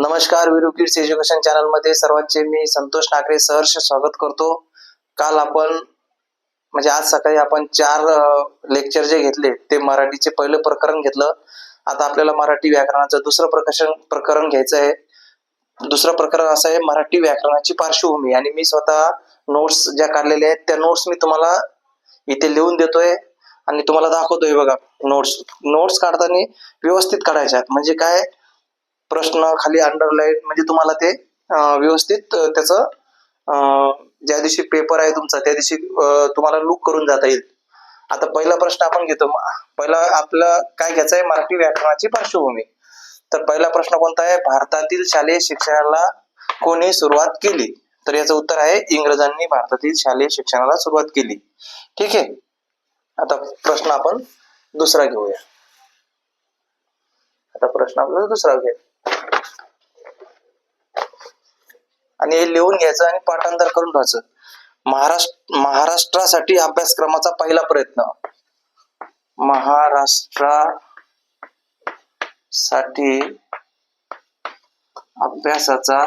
नमस्कार Veeru kids education चॅनलमध्ये सर्वांचे मी संतोष नागरे सहर्ष स्वागत करतो. काल आपण म्हणजे आज सकाळी आपण चार लेक्चर जे घेतले ते मराठीचे पहिलं प्रकरण घेतलं. आता आपल्याला मराठी व्याकरणाचं दुसरं प्रकाशन प्रकरण घ्यायचं आहे. दुसरं प्रकरण असं आहे मराठी व्याकरणाची पार्श्वभूमी. आणि मी स्वतः नोट्स ज्या काढलेल्या आहेत त्या नोट्स मी तुम्हाला इथे लिहून देतोय. आणि तुम्हाला दाखवतोय बघा नोट्स नोट्स काढताना व्यवस्थित काढायच्या आहेत. म्हणजे काय? प्रश्न खाली अंडरलाईन म्हणजे तुम्हाला ते व्यवस्थित त्याचं अं, ज्या दिवशी पेपर आहे तुमचा त्या दिवशी तुम्हाला लुक करून जाता येईल. आता पहिला प्रश्न आपण घेतो. पहिला आपलं काय घ्यायचं आहे? मराठी व्याकरणाची पार्श्वभूमी. तर पहिला प्रश्न कोणता आहे? भारतातील शालेय शिक्षणाला कोणी सुरुवात केली? तर याचं उत्तर आहे इंग्रजांनी भारतातील शालेय शिक्षणाला सुरुवात केली. ठीक आहे? आता प्रश्न आपण दुसरा घेऊया. आता प्रश्न आपल्याला दुसरा घेऊया आणि हे लिहून घ्यायचं आणि पाठांतर करून ठेवायचं महाराष्ट्र महाराष्ट्रासाठी अभ्यासक्रमाचा पहिला प्रयत्न. महाराष्ट्रासाठी अभ्यासाचा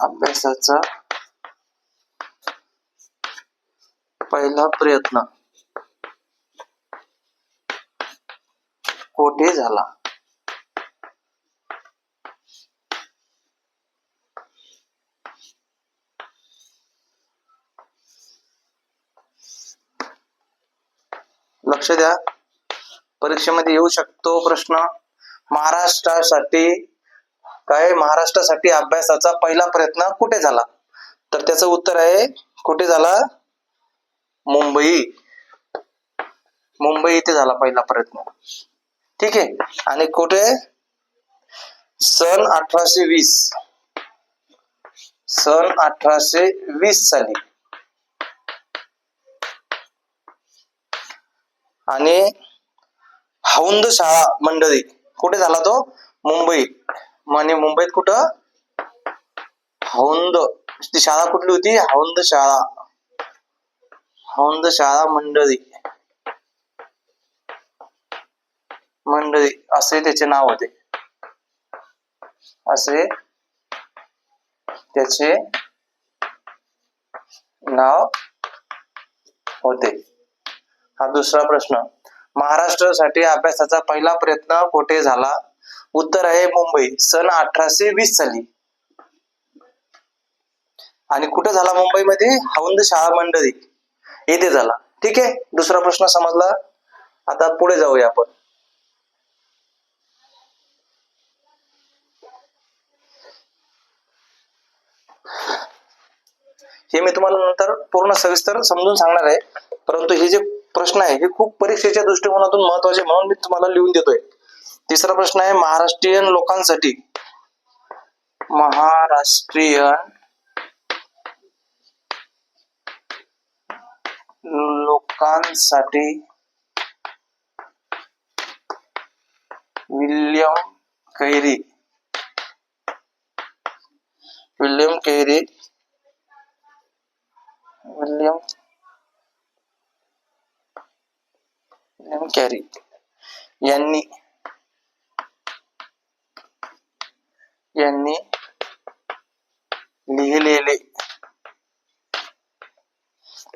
अभ्यासाचा पहिला प्रयत्न. कोठे झाला? लक्ष द्या. परीक्षेमध्ये येऊ शकतो प्रश्न. महाराष्ट्रासाठी काय? महाराष्ट्रासाठी अभ्यासाचा पहिला प्रयत्न कुठे झाला? तर त्याचं उत्तर आहे कुठे झाला? मुंबई. मुंबई इथे झाला पहिला प्रयत्न. ठीक आहे. आणि कुठे? सन अठराशे वीस. सन अठराशे वीस साली. आणि हौंद शाळा मंडळी. कुठे झाला तो? मुंबई आणि मुंबईत कुठं? हौंद. ती शाळा कुठली होती? हौंद शाळा. हौंद शाळा मंडळी. मंडळी असे त्याचे नाव होते. असे त्याचे नाव होते. हा दुसरा प्रश्न. महाराष्ट्रासाठी अभ्यासाचा पहिला प्रयत्न कुठे झाला? उत्तर आहे मुंबई सन अठराशे वीस साली. आणि कुठे झाला मुंबईमध्ये? हौंद शाळा मंडळी. येथे झाला. ठीक आहे? दुसरा प्रश्न समजला? आता पुढे जाऊया आपण. हे मी तुम्हाला नंतर पूर्ण सविस्तर समजून सांगणार आहे. परंतु हे जे प्रश्न आहे हे खूप परीक्षेच्या दृष्टिकोनातून महत्त्वाचे म्हणून मी तुम्हाला लिहून देतोय. तिसरा प्रश्न आहे महाराष्ट्रीयन लोकांसाठी महाराष्ट्रीयन लोकांसाठी विल्यम कैरी. विल्यम कैरी विल्यम विल्यम कॅरी यांनी यांनी लिहिलेले.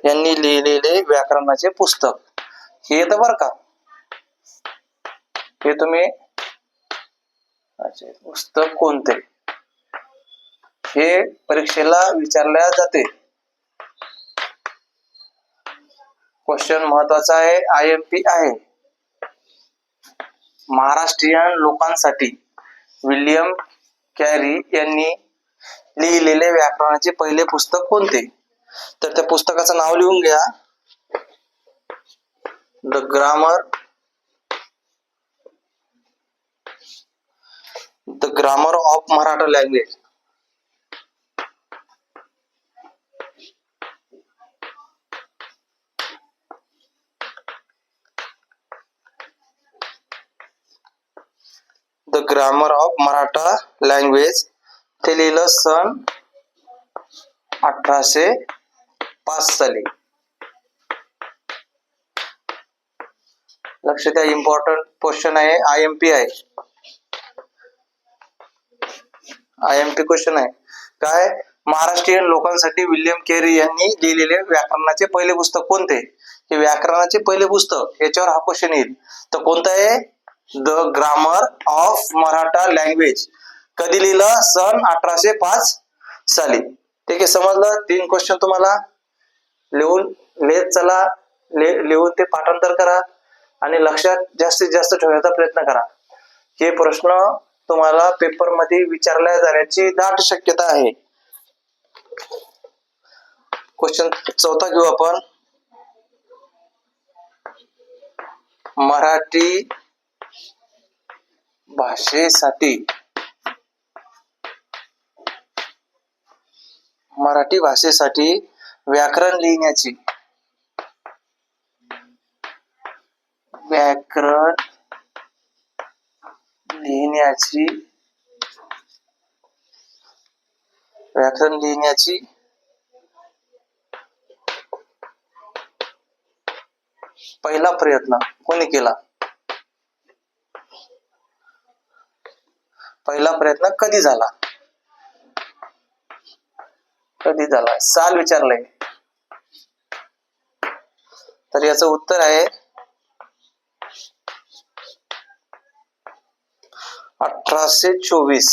यांनी लिहिलेले व्याकरणाचे पुस्तक. हे येतं बरं का? हे तुम्ही पुस्तक कोणते? हे परीक्षेला विचारल्या जाते. क्वेश्चन महत्त्वाचा आहे. आय एम पी आहे. महाराष्ट्रीयन लोकांसाठी विल्यम कॅरी यांनी लिहिलेले व्याकरणाचे पहिले पुस्तक कोणते? तर त्या पुस्तकाचं नाव लिहून घ्या. The grammar the grammar of Maratha language the grammar of Maratha language ते लिहिलं सन अठराशे पाच साली. लक्ष द्या इम्पॉर्टंट क्वेश्चन आहे. आय एम पी आहे. आय एम पी क्वेश्चन आहे. काय? महाराष्ट्रीयन लोकांसाठी विल्यम केरी यांनी लिहिलेले व्याकरणाचे पहिले पुस्तक कोणते? हे व्याकरणाचे पहिले पुस्तक याच्यावर हा क्वेश्चन येईल. तर कोणतं आहे? The grammar of Maratha language कधी लिहिलं? सन अठराशे पाच साली. ठीक आहे समजलं? तीन क्वेश्चन तुम्हाला. लिहून लिहित चला. लिहून ते पाठांतर करा. आणि लक्षात जास्तीत जास्त ठेवण्याचा प्रयत्न करा. हे प्रश्न तुम्हाला पेपरमध्ये विचारल्या जाण्याची दाट शक्यता आहे. क्वेश्चन चौथा घेऊ आपण. मराठी भाषेसाठी मराठी भाषेसाठी व्याकरण लिहिण्याची. व्याकरण लिहिण्याची व्याकरण लिहिण्याची पहिला प्रयत्न कोणी केला? पहिला प्रयत्न कधी झाला? कधी झाला? साल विचारलंय. तर याचं उत्तर आहे अठराशे चोवीस.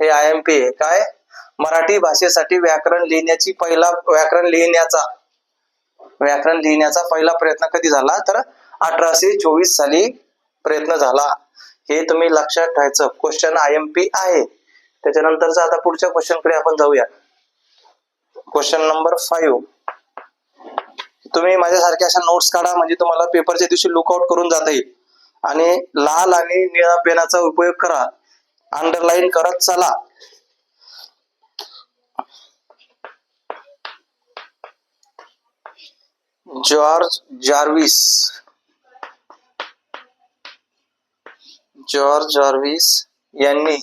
हे आय एम पी आहे. काय? मराठी भाषेसाठी व्याकरण लिहिण्याची पहिला व्याकरण लिहिण्याचा व्याकरण लिहिण्याचा पहिला प्रयत्न कधी झाला? तर अठराशे चोवीस साली प्रयत्न झाला. हे तुम्ही लक्षात ठेवायचं. क्वेश्चन आय एम पी आहे. त्याच्यानंतरचा आता पुढच्या क्वेश्चनकडे आपण जाऊया. क्वेश्चन नंबर फाईव्ह तुम्ही माझ्यासारख्या अशा नोट्स काढा म्हणजे तुम्हाला पेपरच्या दिवशी लुकआउट करून जाता येईल. आणि लाल आणि निळा पेनाचा उपयोग करा. अंडरलाईन करत चला. जॉर्ज जार्विस जॉर्ज जार्विस यांनी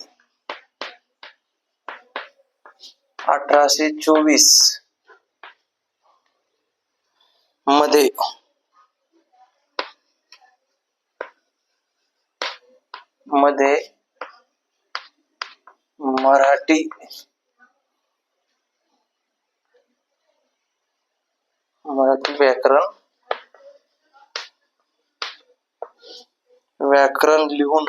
अठराशे चोवीस मध्ये मध्ये मराठी मराठी व्याकरण व्याकरण लिहून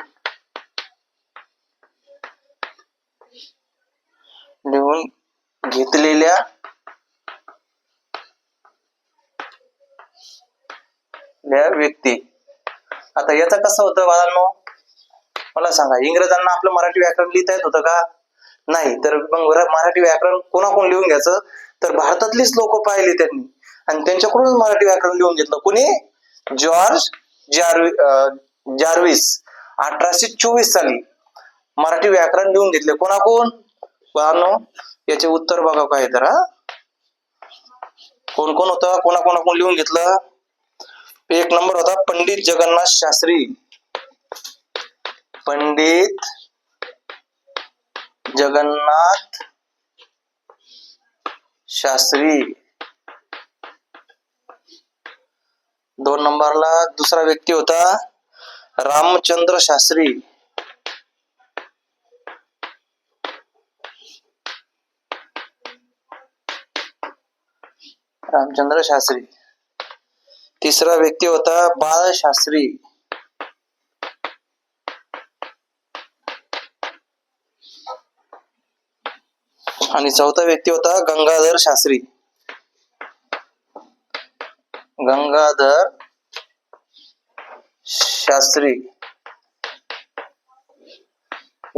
लिहून घेतलेल्या व्यक्ती. आता याचं कसं होतं बाळांनो? मला सांगा इंग्रजांना आपलं मराठी व्याकरण लिहिता येत होतं का? नाही. तर मग मराठी व्याकरण कोणाकोण लिहून घ्यायचं? तर भारतातलीच लोक पाहिले त्यांनी. आणि त्यांच्याकडूनच मराठी व्याकरण लिहून घेतलं. कोणी? जॉर्ज जार्वि जार्विस अठराशे चोवीस साली मराठी व्याकरण लिहून घेतले. कोणाकोण बाळांनो याचे उत्तर बघा काय तर हा. कोण कोण होतं? कोणाकोणाकोण लिहून घेतलं? एक नंबर होता पंडित जगन्नाथ शास्त्री. पंडित जगन्नाथ शास्त्री. दोन नंबरला दुसरा व्यक्ती होता. रामचंद्र शास्त्री. रामचंद्र शास्त्री. तिसरा व्यक्ती होता बाळशास्त्री आणि चौथा व्यक्ती होता गंगाधर शास्त्री. गंगाधर शास्त्री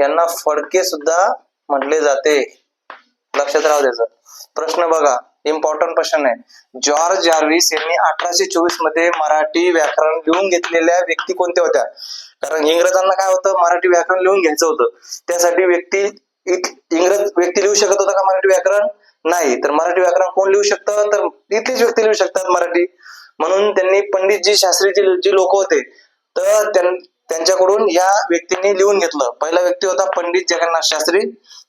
यांना फडके सुद्धा म्हटले जाते. लक्षात राहू द्यायचं प्रश्न बघा. इम्पॉर्टंट प्रश्न आहे. जॉर्ज जार्विस यांनी अठराशे चोवीसमध्ये मराठी व्याकरण लिहून घेतलेल्या व्यक्ती कोणत्या होत्या? कारण इंग्रजांना काय होतं? मराठी व्याकरण लिहून घ्यायचं होतं. त्यासाठी व्यक्ती इंग्रज व्यक्ती लिहू शकत होता का मराठी व्याकरण? नाही. तर मराठी व्याकरण कोण लिहू शकतं? तर इथलीच व्यक्ती लिहू शकतात मराठी. म्हणून त्यांनी पंडितजी शास्त्रीचे जे लोक होते तर त्यांच्याकडून या व्यक्तींनी लिहून घेतलं. पहिला व्यक्ती होता पंडित जगन्नाथ शास्त्री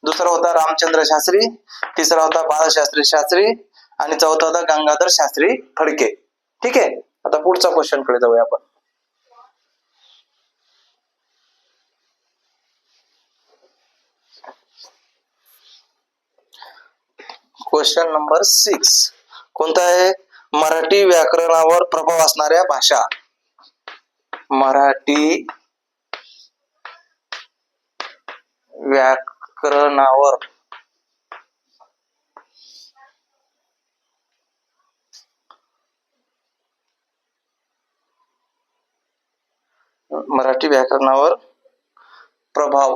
दुसरा होता रामचंद्र शास्त्री तिसरा होता बाळशास्त्री शास्त्री आणि चौथा होता गंगाधर शास्त्री फडके. ठीक आहे? आता पुढचा क्वेश्चनकडे जाऊया आपण. क्वेश्चन नंबर सिक्स कोणता आहे? मराठी व्याकरणावर प्रभाव असणाऱ्या भाषा. मराठी व्याकरणावर. मराठी व्याकरणावर प्रभाव.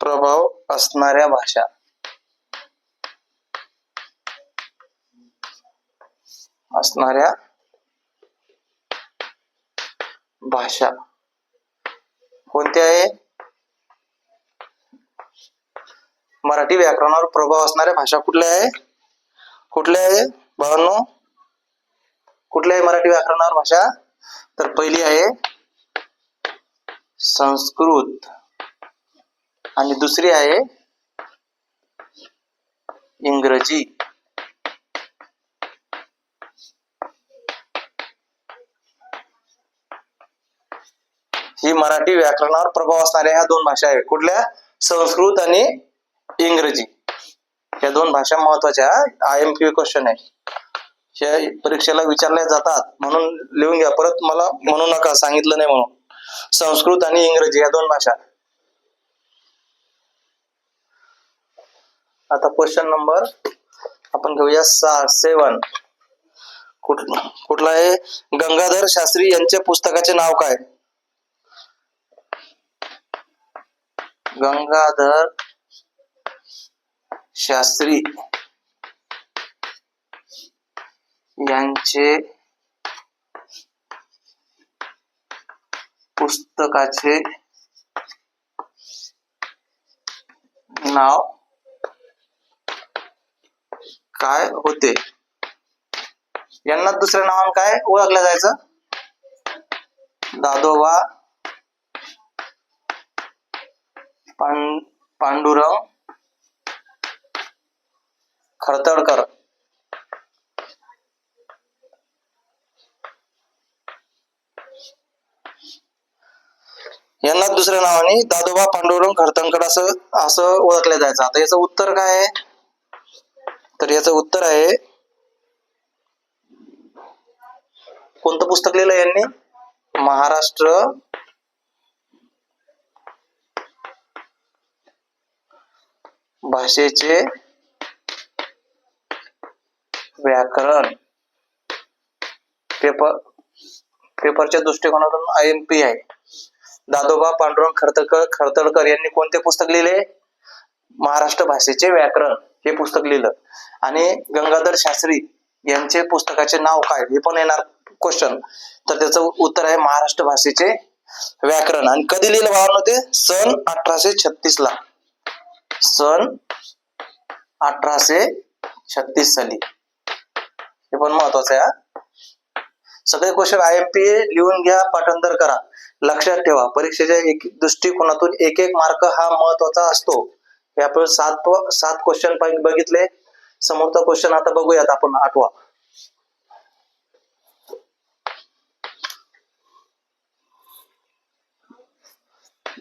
प्रभाव असणाऱ्या भाषा. असणाऱ्या भाषा. कोणत्या आहे मराठी व्याकरणावर प्रभाव असणाऱ्या भाषा कुठल्या आहे कुठल्या आहे भावांनो कुठल्या आहे मराठी व्याकरणावर भाषा? तर पहिली आहे संस्कृत. आणि दुसरी आहे इंग्रजी. ही मराठी व्याकरणावर प्रभाव असणाऱ्या ह्या दोन भाषा आहेत. कुठल्या? संस्कृत आणि इंग्रजी. या दोन भाषा महत्त्वाच्या आय एम क्यू क्वेश्चन आहे. या परीक्षेला विचारल्या जातात. म्हणून लिहून घ्या. परत मला म्हणू नका. सांगितलं नाही म्हणून. संस्कृत आणि इंग्रजी या दोन भाषा. आता क्वेश्चन नंबर आपण घेऊया सहा सेवन कुठ कुठला आहे? गंगाधर शास्त्री यांच्या पुस्तकाचे नाव काय? गंगाधर शास्त्री यांचे पुस्तकाचे नाव काय होते? यांना दुसऱ्या नावानं काय ओळखलं जायचं? दादोबा पां पांडुरंग खरतडकर. यांना दुसऱ्या नावाने दादोबा पांडुरंग खरतंकड असं असं ओळखलं जायचं. आता याचं उत्तर काय आहे? तर याचं उत्तर आहे कोणतं पुस्तक लिहिलं यांनी? महाराष्ट्र भाषेचे व्याकरण. पेपर पेपरच्या दृष्टिकोनातून आय एम पी आहे. दादोबा पांडुरंग खरतडकर खरतडकर यांनी कोणते पुस्तक लिहिले? महाराष्ट्र भाषेचे व्याकरण. हे पुस्तक लिहिलं. आणि गंगाधर शास्त्री यांचे पुस्तकाचे नाव काय? हे पण येणार क्वेश्चन तर त्याचं उत्तर आहे महाराष्ट्र भाषेचे व्याकरण. आणि कधी लिहिलं भावांनो ते? सन अठराशे छत्तीस ला सन अठराशे छत्तीस साली. हे पण महत्वाचं आहे सगळे question I M P A लिहून घ्या पाठांतर करा. लक्षात ठेवा परीक्षेच्या एक दृष्टिकोनातून एक एक मार्क हा महत्त्वाचा असतो. हे आपण सात सात क्वेश्चन बघितले. समोरचा क्वेश्चन आता बघूयात आपण आठवा.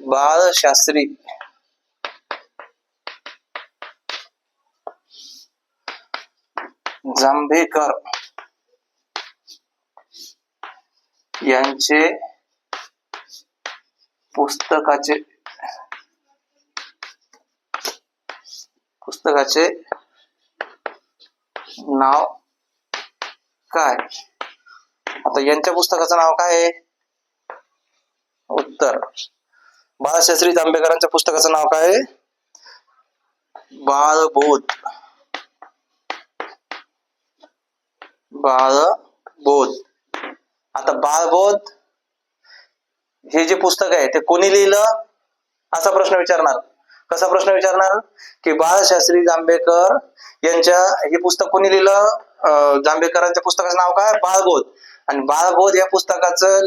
बाळशास्त्री. जांभेकर यांचे पुस्तकाचे पुस्तकाचे नाव काय? आता यांच्या पुस्तकाचं नाव काय आहे? उत्तर. बाळशास्त्री जांभेकरांच्या पुस्तकाचं नाव काय आहे? बाळबोध. बाळबोध आता बाळबोध हे जे पुस्तक आहे ते कोणी लिहिलं? असा प्रश्न विचारणार. कसा प्रश्न विचारणार? की बाळशास्त्री जांभेकर यांच्या हे पुस्तक कोणी लिहिलं? जांभेकरांच्या पुस्तकाचं नाव काय? बाळबोध आणि बाळबोध या पुस्तकाचं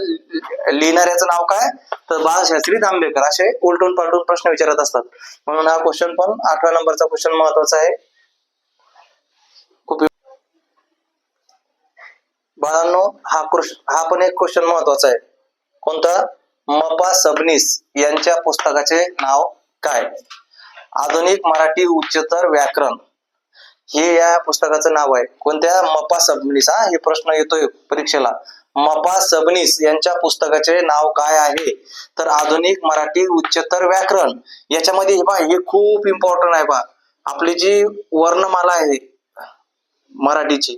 लिहिणाऱ्याचं नाव काय? तर बाळशास्त्री जांभेकर असे उलटून पालटून प्रश्न विचारत असतात. म्हणून हा क्वेश्चन पण आठव्या नंबरचा क्वेश्चन महत्त्वाचा आहे. बाळांनो हा कृष्ण हा पण एक क्वेश्चन महत्त्वाचा आहे. कोणता? मपा सबनीस यांच्या पुस्तकाचे नाव काय? आधुनिक मराठी उच्चतर व्याकरण. हे या पुस्तकाचं नाव आहे. कोणत्या? मपा सबनीस. हा हे प्रश्न येतोय परीक्षेला. मपा सबनीस यांच्या पुस्तकाचे नाव काय आहे? तर आधुनिक मराठी उच्चतर व्याकरण. याच्यामध्ये हे पहा हे खूप इम्पॉर्टंट आहे पहा. आपली जी वर्णमाला आहे मराठीची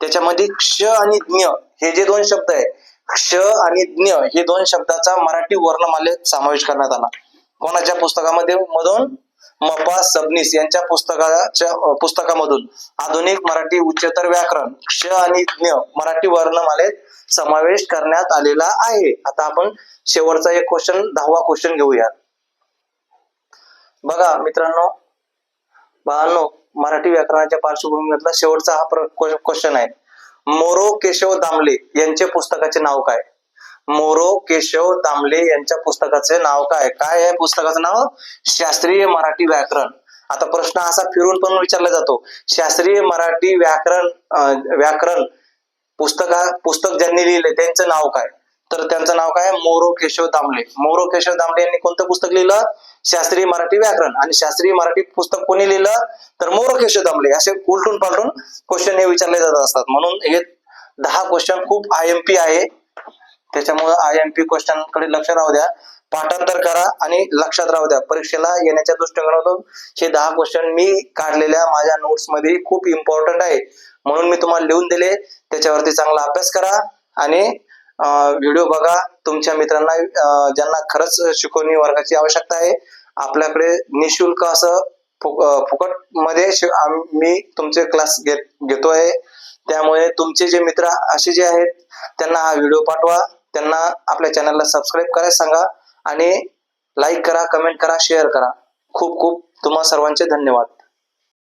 त्याच्यामध्ये क्ष आणि ज्ञ हे जे दोन शब्द आहे क्ष आणि ज्ञ हे दोन शब्दाचा मराठी वर्णमालेत समावेश करण्यात आला. कोणाच्या पुस्तकामध्ये? मधून? मपा सबनीस यांच्या पुस्तकाच्या पुस्तकामधून. आधुनिक मराठी उच्चतर व्याकरण क्ष आणि ज्ञ मराठी वर्णमालेत समावेश करण्यात आलेला आहे. आता आपण शेवटचा एक क्वेश्चन दहावा क्वेश्चन घेऊयात. बघा मित्रांनो बाळांनो मराठी व्याकरणाच्या पार्श्वभूमीमधला शेवटचा हा क्वेश्चन आहे. मोरो केशव दामले यांचे पुस्तकाचे नाव काय? मोरो केशव दामले यांच्या पुस्तकाचे नाव काय? काय आहे पुस्तकाचं नाव? शास्त्रीय मराठी व्याकरण. आता प्रश्न असा फिरून पण विचारला जातो. शास्त्रीय मराठी व्याकरण व्याकरण पुस्तका पुस्तक ज्यांनी लिहिले त्यांचं नाव काय? तर त्यांचं नाव काय? मोरो केशव दामले. मोरो केशव दामले यांनी कोणतं पुस्तक लिहिलं? शास्त्रीय मराठी व्याकरण आणि शास्त्रीय मराठी पुस्तक कोणी लिहिलं? तर मोर केशव दामले. असे उलटून पालटून क्वेश्चन हे विचारले जात असतात. म्हणून हे दहा क्वेश्चन खूप आय एम पी आहे. त्याच्यामुळे आय एम पी क्वेश्चनकडे लक्ष राहू द्या. पाठांतर करा आणि लक्षात राहू द्या. परीक्षेला येण्याच्या दृष्टिकोनातून हे दहा क्वेश्चन मी काढलेल्या माझ्या नोट्समध्ये खूप इम्पॉर्टंट आहे. म्हणून मी तुम्हाला लिहून दिले. त्याच्यावरती चांगला अभ्यास करा आणि व्हिडिओ बघा. तुमच्या मित्रांना ज्यांना खरंच शिकवणी वर्गाची आवश्यकता आहे आपल्याकडे निशुल्क असं फुकटमध्ये मी तुमचे क्लास घेत घेतोय. त्यामुळे तुमचे जे मित्र असे जे आहेत त्यांना हा व्हिडिओ पाठवा. त्यांना आपल्या चॅनलला सबस्क्राईब करायला सांगा आणि लाईक करा कमेंट करा शेअर करा. खूप खूप तुम्हा सर्वांचे धन्यवाद.